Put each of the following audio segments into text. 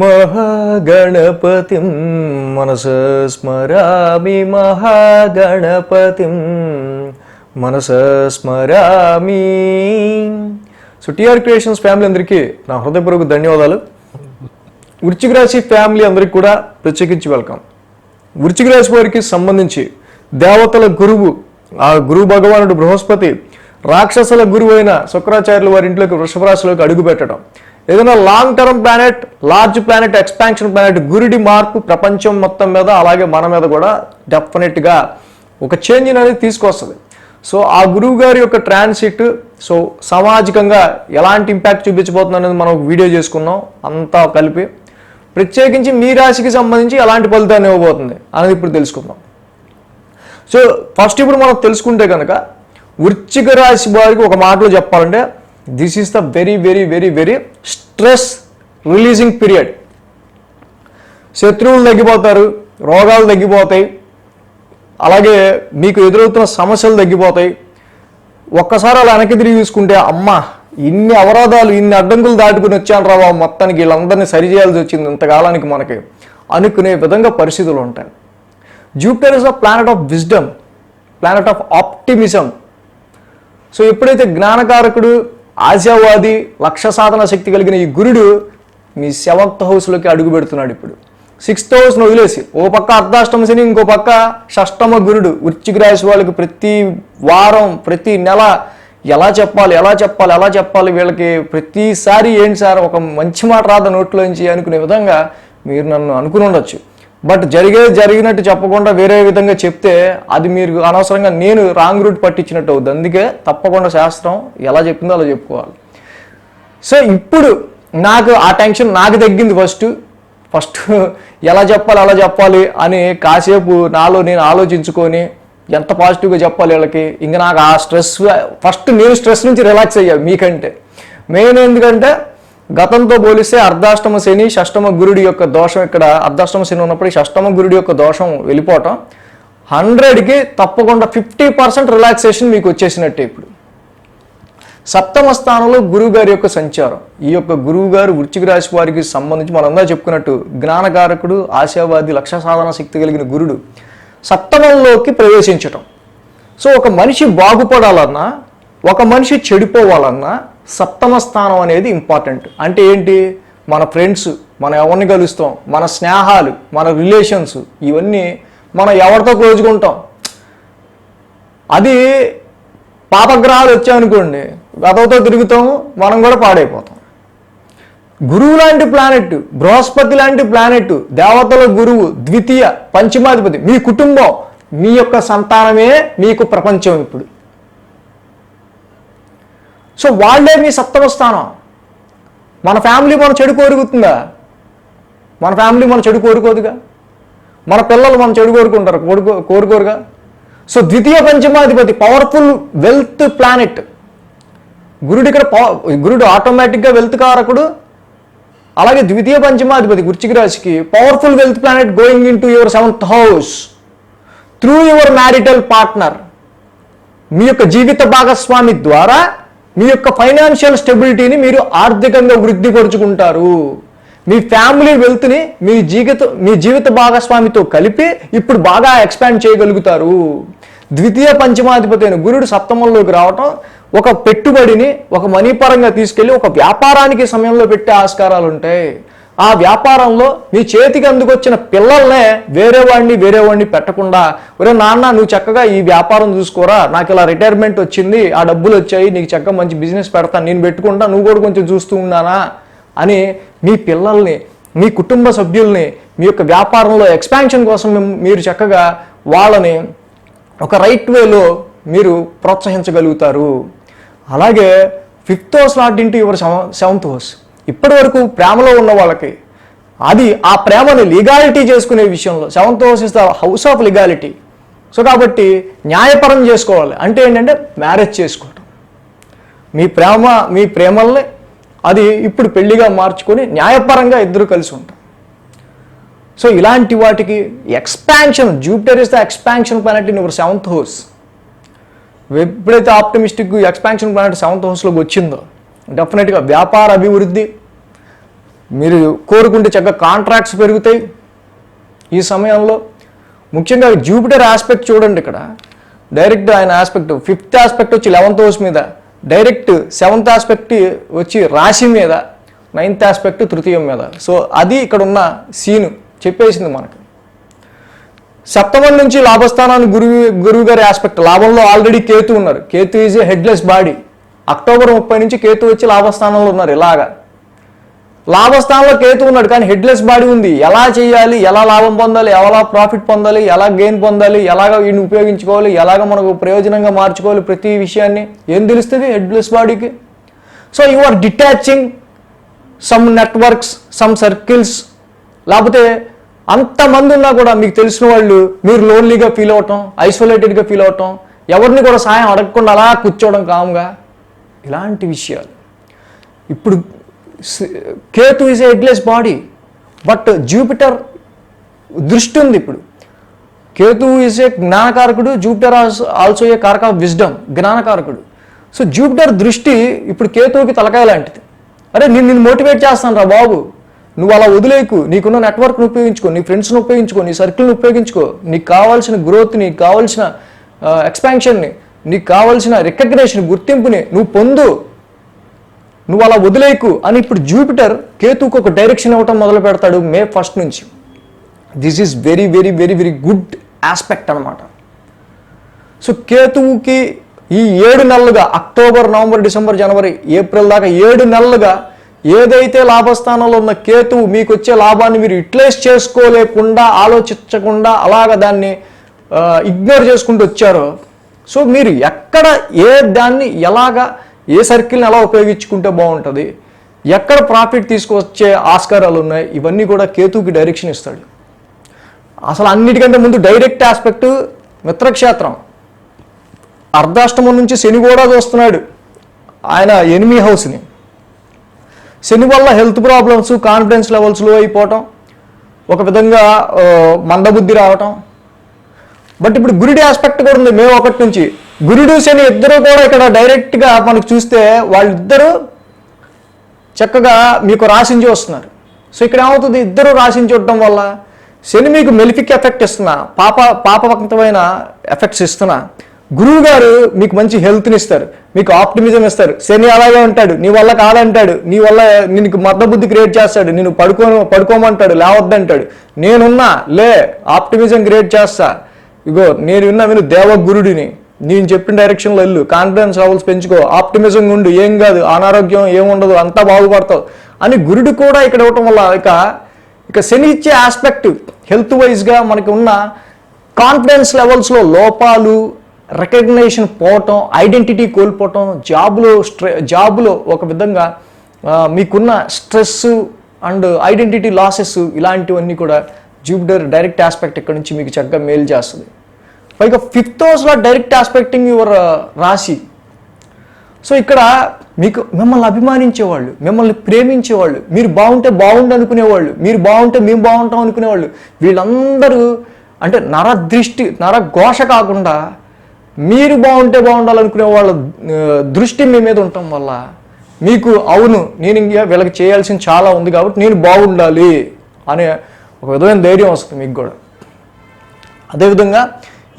మహాగణపతిం మనస స్మరామి మహాగణపతిం మనస స్మరామి. సో టిఆర్ క్రియేషన్స్ ఫ్యామిలీ అందరికీ నా హృదయపూర్వక ధన్యవాదాలు. వృశ్చిక రాశి ఫ్యామిలీ అందరికీ కూడా ప్రత్యేకించి వెల్కమ్. వృశ్చిక రాశి వారికి సంబంధించి దేవతల గురువు ఆ గురువు భగవానుడు బృహస్పతి రాక్షసుల గురువు అయిన వారి ఇంట్లోకి వృషభ రాశిలోకి అడుగు పెట్టడం ఏదైనా long term planet large planet expansion planet గురుడి మార్పు ప్రపంచం మొత్తం మీద అలాగే మన మీద కూడా డెఫినెట్గా ఒక చేంజ్ అనేది తీసుకొస్తుంది. సో ఆ గురువు గారి యొక్క ట్రాన్సిట్ సో సామాజికంగా ఎలాంటి ఇంపాక్ట్ చూపించబోతుంది అనేది మనం వీడియో చేసుకున్నాం అంతా కలిపి ప్రత్యేకించి మీ రాశికి సంబంధించి ఎలాంటి ఫలితాన్ని ఇవ్వబోతుంది అనేది ఇప్పుడు తెలుసుకుందాం. సో ఫస్ట్ ఇప్పుడు మనం తెలుసుకుంటే కనుక వృచ్చిక రాశి వారికి ఒక మాటలో చెప్పాలంటే this is the very very very very stress releasing period శత్రువులు తగ్గిపోతారు రోగాలు తగ్గిపోతాయి అలాగే మీకు ఎదురవుతున్న సమస్యలు తగ్గిపోతాయి. ఒక్కసారి అలా వెనక్కి తిరిగి చూసుకుంటే అమ్మ ఇన్ని అవరోధాలు ఇన్ని అడ్డంకులు దాటుకుని వచ్చాను రా బాబు మొత్తానికి వీళ్ళందరినీ సరిచేయాల్సి వచ్చింది ఇంతకాలానికి మనకి అనుకునే విధంగా పరిస్థితులు ఉంటాయి. Jupiter is a planet of wisdom planet of optimism so ఎప్పుడైతే జ్ఞానకారకుడు ఆశావాది లక్ష్య సాధన శక్తి కలిగిన ఈ గురుడు మీ సెవెంత్ హౌస్లోకి అడుగు పెడుతున్నాడు ఇప్పుడు. సిక్స్త్ హౌస్ను వదిలేసి ఓ పక్క అర్ధాష్టమ శని ఇంకో పక్క షష్టమ గురుడు వృచ్చిక రాశి వాళ్ళకి ప్రతి వారం ప్రతి నెల ఎలా చెప్పాలి ఎలా చెప్పాలి ఎలా చెప్పాలి వీళ్ళకి ప్రతిసారి ఏంటి సార్ ఒక మంచి మాట రాద నోట్లోంచి అనుకునే విధంగా మీరు నన్ను అనుకుని ఉండొచ్చు. బట్ జరిగేది జరిగినట్టు చెప్పకుండా వేరే విధంగా చెప్తే అది మీరు అనవసరంగా నేను రాంగ్ రూట్ పట్టించినట్టు అవుద్ది. అందుకే తప్పకుండా శాస్త్రం ఎలా చెప్పిందో అలా చెప్పుకోవాలి. సో ఇప్పుడు నాకు ఆ టెన్షన్ నాకు తగ్గింది ఫస్ట్ ఫస్ట్ ఎలా చెప్పాలి అలా చెప్పాలి అని కాసేపు నాలో నేను ఆలోచించుకొని ఎంత పాజిటివ్గా చెప్పాలి వీళ్ళకి ఇంకా నాకు ఆ స్ట్రెస్ ఫస్ట్ నేను స్ట్రెస్ నుంచి రిలాక్స్ అయ్యా మీకంటే. మెయిన్ ఎందుకంటే గతంతో పోలిస్తే అర్ధాష్టమ శని షష్టమ గురుడి యొక్క దోషం ఇక్కడ అర్ధాష్టమ శని ఉన్నప్పుడు షష్టమ గురుడి యొక్క దోషం వెళ్ళిపోవటం. హండ్రెడ్కి తప్పకుండా ఫిఫ్టీ పర్సెంట్ రిలాక్సేషన్ మీకు వచ్చేసినట్టే ఇప్పుడు. సప్తమ స్థానంలో గురువుగారి యొక్క సంచారం. ఈ యొక్క గురువుగారు వృచ్చిక రాశి వారికి సంబంధించి మనందా చెప్పుకున్నట్టు జ్ఞానకారకుడు ఆశావాది లక్ష్య సాధన శక్తి కలిగిన గురుడు సప్తమంలోకి ప్రవేశించటం. సో ఒక మనిషి బాగుపడాలన్నా ఒక మనిషి చెడిపోవాలన్నా సప్తమ స్థానం అనేది ఇంపార్టెంట్. అంటే ఏంటి? మన ఫ్రెండ్స్ మనం ఎవరిని కలుస్తాం? మన స్నేహాలు మన రిలేషన్స్ ఇవన్నీ మనం ఎవరితో క్లోజ్గా అది పాపగ్రహాలు వచ్చాయనుకోండి గతవుతో తిరుగుతాము మనం కూడా పాడైపోతాం. గురువు లాంటి ప్లానెట్ బృహస్పతి లాంటి ప్లానెట్ దేవతల గురువు ద్వితీయ పంచమాధిపతి మీ కుటుంబం మీ యొక్క సంతానమే మీకు ప్రపంచం ఇప్పుడు. సో వాళ్ళే మీ సప్తమ స్థానం. మన ఫ్యామిలీ మన చెడు కోరుకుతుందా మన ఫ్యామిలీ మన చెడు కోరుకోదుగా? మన పిల్లలు మన చెడు కోరుకుంటారు కోరుకో కోరుకోరుగా? సో ద్వితీయ పంచమాధిపతి పవర్ఫుల్ వెల్త్ ప్లానెట్ గురుడు ఇక్కడ గురుడు ఆటోమేటిక్గా వెల్త్ కారకుడు. అలాగే ద్వితీయ పంచమాధిపతి వృచ్చిక రాశికి powerful wealth planet going into your seventh house through your marital partner మీ యొక్క జీవిత భాగస్వామి ద్వారా మీ యొక్క ఫైనాన్షియల్ స్టెబిలిటీని మీరు ఆర్థికంగా వృద్ధిపరుచుకుంటారు మీ ఫ్యామిలీ వెల్త్ని మీ జీవిత మీ జీవిత భాగస్వామితో కలిపి ఇప్పుడు బాగా ఎక్స్పాండ్ చేయగలుగుతారు. ద్వితీయ పంచమాధిపతి అయిన గురుడు సప్తమంలోకి రావటం ఒక పెట్టుబడిని ఒక మనీ పరంగా తీసుకెళ్ళి ఒక వ్యాపారానికి సమయంలో పెట్టే ఆస్కారాలు ఉంటాయి ఆ వ్యాపారంలో మీ చేతికి అందుకొచ్చిన పిల్లల్నే వేరే వాడిని వేరే వాడిని పెట్టకుండా ఒరే నాన్న నువ్వు చక్కగా ఈ వ్యాపారం చూసుకోరా నాకు ఇలా రిటైర్మెంట్ వచ్చింది ఆ డబ్బులు వచ్చాయి నీకు చక్కగా మంచి బిజినెస్ పెడతాను నేను పెట్టుకుంటా నువ్వు కూడా కొంచెం చూస్తూ ఉన్నానా అని మీ పిల్లల్ని మీ కుటుంబ సభ్యుల్ని మీ యొక్క వ్యాపారంలో ఎక్స్పాన్షన్ కోసం మీరు చక్కగా వాళ్ళని ఒక రైట్ వేలో మీరు ప్రోత్సహించగలుగుతారు. అలాగే fifth house not into your seventh house ఇప్పటి వరకు ప్రేమలో ఉన్న వాళ్ళకి అది ఆ ప్రేమను లీగాలిటీ చేసుకునే విషయంలో seventh house is the house of legality. So కాబట్టి న్యాయపరం చేసుకోవాలి. అంటే ఏంటంటే మ్యారేజ్ చేసుకోవటం. మీ ప్రేమ మీ ప్రేమల్ని అది ఇప్పుడు పెళ్ళిగా మార్చుకొని న్యాయపరంగా ఇద్దరు కలిసి ఉంటాం. సో ఇలాంటి వాటికి expansion Jupiter is the expansion planet in your seventh house ఎప్పుడైతే ఆప్టమిస్టిక్ ఎక్స్పాన్షన్ ప్లానెట్ సెవెంత్ హౌస్లోకి వచ్చిందో డెఫినెట్గా వ్యాపార అభివృద్ధి. మీరు కోరుకుంటే చక్కగా కాంట్రాక్ట్స్ పెరుగుతాయి. ఈ సమయంలో ముఖ్యంగా జూపిటర్ ఆస్పెక్ట్ చూడండి ఇక్కడ. డైరెక్ట్ ఆయన ఆస్పెక్ట్ ఫిఫ్త్ ఆస్పెక్ట్ వచ్చి లెవెంత్ హౌస్ మీద. డైరెక్ట్ సెవెంత్ ఆస్పెక్ట్ వచ్చి రాశి మీద. నైన్త్ ఆస్పెక్ట్ తృతీయం మీద. సో అది ఇక్కడ ఉన్న సీను చెప్పేసింది మనకు. సప్తమం నుంచి లాభస్థానాన్ని గురువు గురువు గారి ఆస్పెక్ట్ లాభంలో ఆల్రెడీ కేతు ఉన్నారు. Ketu is a headless body. October ముప్పై నుంచి కేతు వచ్చి లాభస్థానంలో ఉన్నారు ఇలాగా. లాభస్థానంలో కేతు ఉన్నాడు కానీ హెడ్లెస్ బాడీ ఉంది. ఎలా చేయాలి ఎలా లాభం పొందాలి ఎలా ప్రాఫిట్ పొందాలి ఎలా గెయిన్ పొందాలి ఎలాగ వీడిని ఉపయోగించుకోవాలి ఎలాగ మనకు ప్రయోజనంగా మార్చుకోవాలి ప్రతి విషయాన్ని ఏం తెలుస్తుంది హెడ్లెస్ బాడీకి so you are detaching some networks some circles లేకపోతే అంతమంది ఉన్నా కూడా మీకు తెలిసిన వాళ్ళు మీరు లోన్లీగా ఫీల్ అవటం ఐసోలేటెడ్గా ఫీల్ అవటం ఎవరిని కూడా సాయం అడగకుండా అలా కూర్చోవడం కాముగా. ఇలాంటి విషయాలు. ఇప్పుడు Ketu is headless body but Jupiter దృష్టి ఉంది ఇప్పుడు. కేతు ఈజ్ ఏ జ్ఞానకారకుడు జూపిటర్ ఆల్సో ఏ కారక ఆఫ్ విజ్డమ్ జ్ఞానకారకుడు. సో జూపిటర్ దృష్టి ఇప్పుడు కేతువుకి తలకాయ లాంటిది. అరే నేను నిన్ను మోటివేట్ చేస్తాను రా బాబు. నువ్వు అలా వదిలేకు నీకున్న నెట్వర్క్ను ఉపయోగించుకో నీ ఫ్రెండ్స్ని ఉపయోగించుకో నీ సర్కిల్ని ఉపయోగించుకో నీకు కావాల్సిన గ్రోత్ నీకు కావాల్సిన uh, ఎక్స్పాన్షన్ని నీకు కావాల్సిన రికగ్నేషన్ గుర్తింపుని నువ్వు పొందు. నువ్వు అలా వదిలేకు అని ఇప్పుడు జూపిటర్ కేతుకు ఒక డైరెక్షన్ ఇవ్వటం మొదలు పెడతాడు మే ఫస్ట్ నుంచి. This is very very very very good aspect అనమాట సో కేతువుకి ఈ ఏడు నెలలుగా అక్టోబర్ నవంబర్ డిసెంబర్ జనవరి ఏప్రిల్ దాకా ఏడు నెలలుగా ఏదైతే లాభస్థానంలో ఉన్న కేతువు మీకు వచ్చే లాభాన్ని మీరు యూటిలైజ్ చేసుకోలేకుండా ఆలోచించకుండా అలాగ దాన్ని ఇగ్నోర్ చేసుకుంటూ వచ్చారో సో మీరు ఎక్కడ ఏ దాన్ని ఎలాగా ఏ సర్కిల్ని ఎలా ఉపయోగించుకుంటే బాగుంటుంది ఎక్కడ ప్రాఫిట్ తీసుకొచ్చే ఆస్కారాలు ఉన్నాయి ఇవన్నీ కూడా కేతుకి డైరెక్షన్ ఇస్తాడు. అసలు అన్నిటికంటే ముందు డైరెక్ట్ ఆస్పెక్ట్ మిత్రక్షేత్రం. అర్ధాష్టమం నుంచి శని కూడా చూస్తున్నాడు ఆయన ఎనిమి హౌస్ని శని వల్ల హెల్త్ ప్రాబ్లమ్స్ కాన్ఫిడెన్స్ లెవెల్స్లో అయిపోవటం ఒక విధంగా మందబుద్ధి రావటం బట్ ఇప్పుడు గురుడి ఆస్పెక్ట్ కూడా ఉంది. మేము ఒకటి నుంచి. గురుడు శని ఇద్దరు కూడా ఇక్కడ డైరెక్ట్గా మనకు చూస్తే వాళ్ళిద్దరూ చక్కగా మీకు రాసించి వస్తున్నారు సో ఇక్కడ ఏమవుతుంది? ఇద్దరు రాసించి ఉండటం వల్ల శని మీకు మెలిఫిక్ ఎఫెక్ట్ ఇస్తున్నా. పాప పాపవంతమైన ఎఫెక్ట్స్ ఇస్తున్నా. గురువు గారు మీకు మంచి హెల్త్ని ఇస్తారు. మీకు ఆప్టిమిజం ఇస్తారు. శని అలాగే ఉంటాడు. నీ వల్ల కాదంటాడు. నీ వల్ల నీకు మద్దబుద్ధి క్రియేట్ చేస్తాడు. నేను పడుకో పడుకోమంటాడు లేవద్దంటాడు. నేనున్నా లే ఆప్టిమిజం క్రియేట్ చేస్తా. ఇగో నేను విన్నా విను దేవగురుడిని. నేను చెప్పిన డైరెక్షన్లో వెళ్ళు. కాన్ఫిడెన్స్ లెవెల్స్ పెంచుకో. ఆప్టిమిజం ఉండు. ఏం కాదు. అనారోగ్యం ఏముండదు. అంతా బాగుపడతావు. అని గురుడు కూడా ఇక్కడ ఇవ్వటం వల్ల ఇక ఇక శని ఇచ్చే ఆస్పెక్ట్ హెల్త్ వైజ్గా మనకి ఉన్న కాన్ఫిడెన్స్ లెవెల్స్లో లోపాలు రికగ్నేషన్ పోవటం ఐడెంటిటీ కోల్పోవటం జాబ్లో స్ట్రె జాబ్లో ఒక విధంగా మీకున్న స్ట్రెస్ అండ్ ఐడెంటిటీ లాసెస్ ఇలాంటివన్నీ కూడా జూపిటర్ డైరెక్ట్ ఆస్పెక్ట్ ఇక్కడ నుంచి మీకు చక్కగా మేలు చేస్తుంది. పైగా ఫిఫ్త్ హౌస్లో డైరెక్ట్ ఆస్పెక్టింగ్ యువర్ రాశి. సో ఇక్కడ మీకు మిమ్మల్ని అభిమానించేవాళ్ళు మిమ్మల్ని ప్రేమించేవాళ్ళు మీరు బాగుంటే బాగుండు అనుకునేవాళ్ళు మీరు బాగుంటే మేము బాగుంటాం అనుకునేవాళ్ళు వీళ్ళందరూ అంటే నర దృష్టి నర ఘోష కాకుండా మీరు బాగుంటే బాగుండాలనుకునే వాళ్ళ uh, దృష్టి మీ మీద ఉండటం వల్ల మీకు అవును నేను ఇంకా వీళ్ళకి చేయాల్సింది చాలా ఉంది కాబట్టి నేను బాగుండాలి అనే ఒక విధమైన ధైర్యం వస్తుంది మీకు కూడా. అదేవిధంగా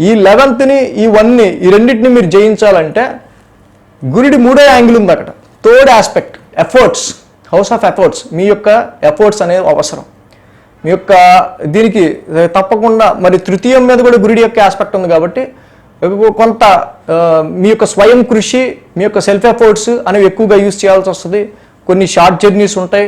ఈ లెవెన్త్ని ఈ వన్ని ఈ రెండింటిని మీరు జయించాలంటే గురుడి మూడో యాంగిల్ ఉంది అక్కడ third aspect efforts house of efforts మీ యొక్క ఎఫర్ట్స్ అనేది అవసరం. మీ యొక్క దీనికి తప్పకుండా మరి తృతీయం మీద కూడా గురుడి యొక్క ఆస్పెక్ట్ ఉంది కాబట్టి కొంత మీ యొక్క స్వయం కృషి మీ యొక్క సెల్ఫ్ ఎఫర్ట్స్ అనేవి ఎక్కువగా యూజ్ చేయాల్సి వస్తుంది. కొన్ని షార్ట్ జర్నీస్ ఉంటాయి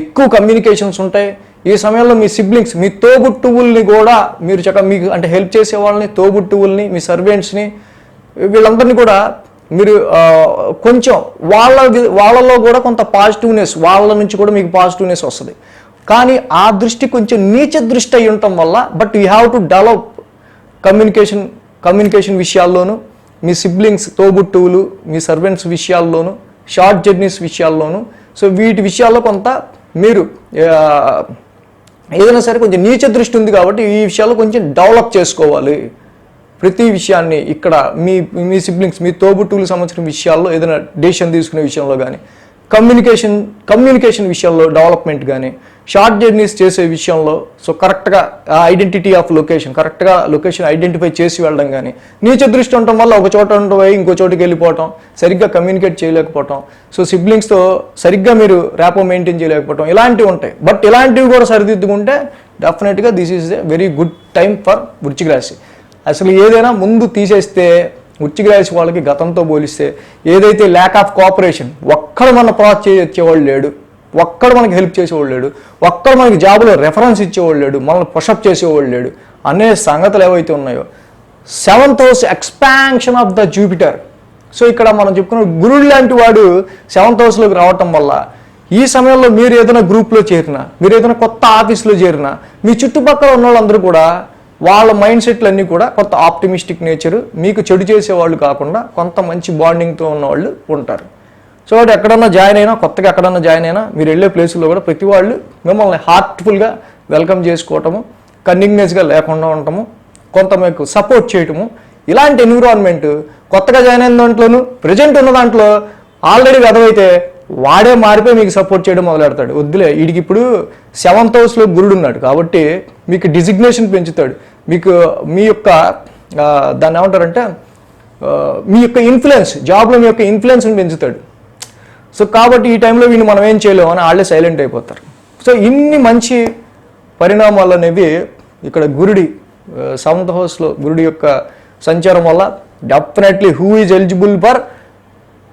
ఎక్కువ కమ్యూనికేషన్స్ ఉంటాయి ఈ సమయంలో మీ సిబ్లింగ్స్ మీ తోబుట్టువుల్ని కూడా మీరు చక్క మీకు అంటే హెల్ప్ చేసే వాళ్ళని తోబుట్టువుల్ని మీ సర్వెంట్స్ని వీళ్ళందరినీ కూడా మీరు కొంచెం వాళ్ళ వాళ్ళలో కూడా కొంత పాజిటివ్నెస్ వాళ్ళ నుంచి కూడా మీకు పాజిటివ్నెస్ వస్తుంది. కానీ ఆ దృష్టి కొంచెం నీచ దృష్టి అయి ఉండటం వల్ల but you have to develop communication communication విషయాల్లోనూ మీ సిబ్లింగ్స్ తోబుట్టువులు మీ సర్వెంట్స్ విషయాల్లోనూ షార్ట్ జర్నీస్ విషయాల్లోనూ. సో వీటి విషయాల్లో కొంత మీరు ఏదైనా సరే కొంచెం నీచ దృష్టి ఉంది కాబట్టి ఈ విషయాలు కొంచెం డెవలప్ చేసుకోవాలి. ప్రతి విషయాన్ని ఇక్కడ మీ మీ సిబ్లింగ్స్ మీ తోబుట్టువులకు సంబంధించిన విషయాల్లో ఏదైనా డెసిషన్ తీసుకునే విషయంలో కానీ కమ్యూనికేషన్ కమ్యూనికేషన్ విషయంలో డెవలప్మెంట్ కానీ షార్ట్ జర్నీస్ చేసే విషయంలో సో కరెక్ట్గా ఐడెంటిటీ ఆఫ్ లొకేషన్ కరెక్ట్గా లొకేషన్ ఐడెంటిఫై చేసి వెళ్ళడం కానీ నీచ దృష్టి ఉండటం వల్ల ఒక చోట ఉండబోయి ఇంకో చోటుకి వెళ్ళిపోవటం సరిగ్గా కమ్యూనికేట్ చేయలేకపోవటం సో సిబ్లింగ్స్తో సరిగ్గా మీరు ర్యాపో మెయింటైన్ చేయలేకపోవటం ఇలాంటివి ఉంటాయి. బట్ ఇలాంటివి కూడా సరిదిద్దుకుంటే డెఫినెట్గా this is a very good time for వృచ్చిక రాశి. అసలు ఏదైనా ముందు తీసేస్తే వృచ్చిక రాశి వాళ్ళకి గతంతో పోలిస్తే ఏదైతే ల్యాక్ ఆఫ్ కోఆపరేషన్ ఒక్కడు మన ప్రాసెస్ చేయొచ్చేవాళ్ళు లేడు ఒక్కడు మనకి హెల్ప్ చేసేవాళ్ళు లేడు ఒక్కడు మనకి జాబులో రెఫరెన్స్ ఇచ్చేవాళ్ళు లేడు మనల్ని పుషప్ చేసేవాళ్ళు లేడు అనే సంగతులు ఏవైతే ఉన్నాయో seventh house expansion of the Jupiter so ఇక్కడ మనం చెప్పుకున్న గురుడు లాంటి వాడు సెవెంత్ హౌస్లోకి రావటం వల్ల ఈ సమయంలో మీరు ఏదైనా గ్రూప్లో చేరినా మీరు ఏదైనా కొత్త ఆఫీస్లో చేరినా మీ చుట్టుపక్కల ఉన్న వాళ్ళందరూ కూడా వాళ్ళ మైండ్ సెట్లు అన్నీ కూడా కొత్త ఆప్టిమిస్టిక్ నేచర్ మీకు చెడు చేసేవాళ్ళు కాకుండా కొంత మంచి బాండింగ్తో ఉన్న వాళ్ళు ఉంటారు. సో కాబట్టి ఎక్కడన్నా జాయిన్ అయినా కొత్తగా ఎక్కడన్నా జాయిన్ అయినా మీరు వెళ్ళే ప్లేసుల్లో కూడా ప్రతి వాళ్ళు మిమ్మల్ని హార్ట్ఫుల్గా వెల్కమ్ చేసుకోవటము కన్నింగ్నెస్గా లేకుండా ఉండటము కొంత మీకు సపోర్ట్ చేయటము ఇలాంటి ఎన్విరాన్మెంట్ కొత్తగా జాయిన్ అయిన దాంట్లోనూ ప్రజెంట్ ఉన్న దాంట్లో ఆల్రెడీ వెదవైతే వాడే మారిపోయి మీకు సపోర్ట్ చేయడం మొదలెడతాడు. వద్దులే వీడికి ఇప్పుడు సెవెంత్ హౌస్లో గురుడు ఉన్నాడు కాబట్టి మీకు డిజిగ్నేషన్ పెంచుతాడు. మీకు మీ యొక్క దాన్ని ఏమంటారంటే మీ యొక్క ఇన్ఫ్లుయెన్స్ జాబ్లో మీ యొక్క ఇన్ఫ్లుయెన్స్ని పెంచుతాడు. సో కాబట్టి ఈ టైంలో వీళ్ళు మనం ఏం చేయలేము అని వాళ్ళే సైలెంట్ అయిపోతారు. సో ఇన్ని మంచి పరిణామాలు అనేవి ఇక్కడ గురుడి సెవెంత్ హౌస్లో గురుడి యొక్క సంచారం వల్ల definitely who is eligible for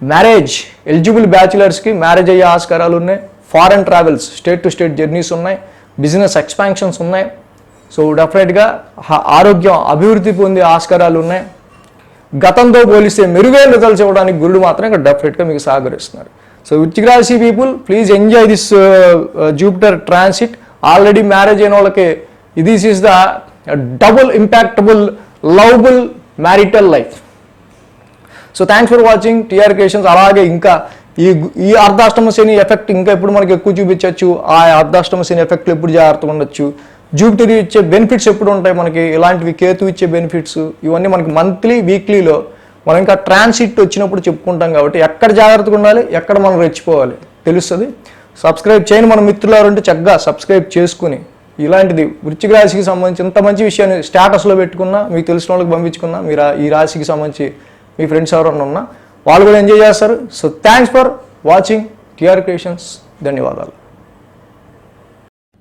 marriage eligible బ్యాచులర్స్కి marriage అయ్యే ఆస్కారాలు ఉన్నాయి. Foreign travels state to state journeys ఉన్నాయి. బిజినెస్ ఎక్స్పాన్షన్స్ ఉన్నాయి. సో డెఫినెట్గా ఆరోగ్యం అభివృద్ధి పొందే ఆస్కారాలు ఉన్నాయి. గతంతో పోలిస్తే మెరుగైన రిజల్ట్స్ ఇవ్వడానికి గురుడు మాత్రం ఇక్కడ డెఫినెట్గా మీకు సహకరిస్తున్నారు. సో వృత్తిక రాశి people please enjoy this Jupiter transit already marriage అయిన వాళ్ళకి this is the double impactable lovable marital life so thanks for watching TR creations అలాగే ఇంకా ఈ ఈ అర్ధాష్టమ శని ఎఫెక్ట్ ఇంకా ఎప్పుడు మనకి ఎక్కువ చూపించవచ్చు. ఆ అర్ధాష్టమ శని ఎఫెక్ట్లు ఎప్పుడు జాగ్రత్తగా ఉండొచ్చు. జూపిటర్ ఇచ్చే బెనిఫిట్స్ ఎప్పుడు ఉంటాయి మనకి? ఇలాంటివి కేతు ఇచ్చే బెనిఫిట్స్ ఇవన్నీ మనకి మంత్లీ వీక్లీలో మనం ఇంకా ట్రాన్సిట్ వచ్చినప్పుడు చెప్పుకుంటాం కాబట్టి ఎక్కడ జాగ్రత్తగా ఉండాలి ఎక్కడ మనం రెచ్చిపోవాలి? తెలుస్తుంది? సబ్స్క్రైబ్ చేయని మన మిత్రులారంటే చక్కగా సబ్స్క్రైబ్ చేసుకుని ఇలాంటిది వృశ్చిక రాశికి సంబంధించి ఇంత మంచి విషయాన్ని స్టేటస్లో పెట్టుకున్నా మీకు తెలిసిన వాళ్ళకి పంపించుకున్నా మీరు ఈ రాశికి సంబంధించి మీ ఫ్రెండ్స్ ఎవరైనా ఉన్నా వాళ్ళు కూడా ఎంజాయ్ చేస్తారు. So thanks for watching TR creations ధన్యవాదాలు.